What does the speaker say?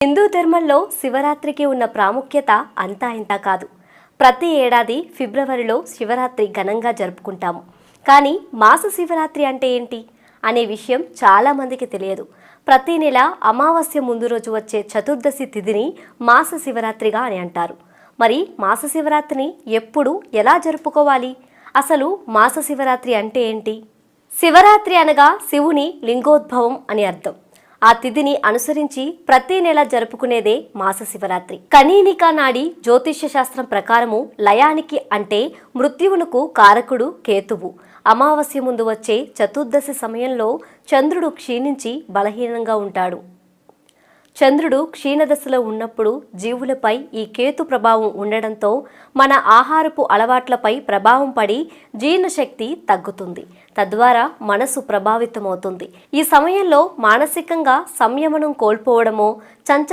హిందూ ధర్మంలో శివరాత్రికి ఉన్న ప్రాముఖ్యత అంతా ఇంత కాదు. ప్రతి ఏడాది ఫిబ్రవరిలో శివరాత్రి ఘనంగా జరుపుకుంటాము. కానీ మాస శివరాత్రి అంటే ఏంటి? అనే విషయం చాలామందికి తెలియదు. ప్రతి నెల అమావాస్య ముందు రోజు వచ్చే చతుర్దశి తిథిని మాస శివరాత్రిగా అని అంటారు. మరి మాస శివరాత్రిని ఎప్పుడు ఎలా జరుపుకోవాలి? అసలు మాస శివరాత్రి అంటే ఏంటి? శివరాత్రి అనగా శివుని లింగోద్భవం అని అర్థం. ఆ తిథిని అనుసరించి ప్రతి నెల జరుపుకునేదే మాస శివరాత్రి. కనీనికా నాడి జ్యోతిష్య శాస్త్రం ప్రకారము లయానికి అంటే మృత్యువునకు కారకుడు కేతువు. అమావాస్య ముందు వచ్చే చతుర్దశి సమయంలో చంద్రుడు క్షీణించి బలహీనంగా ఉంటాడు. చంద్రుడు క్షీణదశలో ఉన్నప్పుడు జీవులపై ఈ కేతు ప్రభావం ఉండడంతో మన ఆహారపు అలవాట్లపై ప్రభావం పడి జీర్ణశక్తి తగ్గుతుంది. తద్వారా మనసు ప్రభావితమవుతుంది. ఈ సమయంలో మానసికంగా సంయమనం కోల్పోవడమో చంచ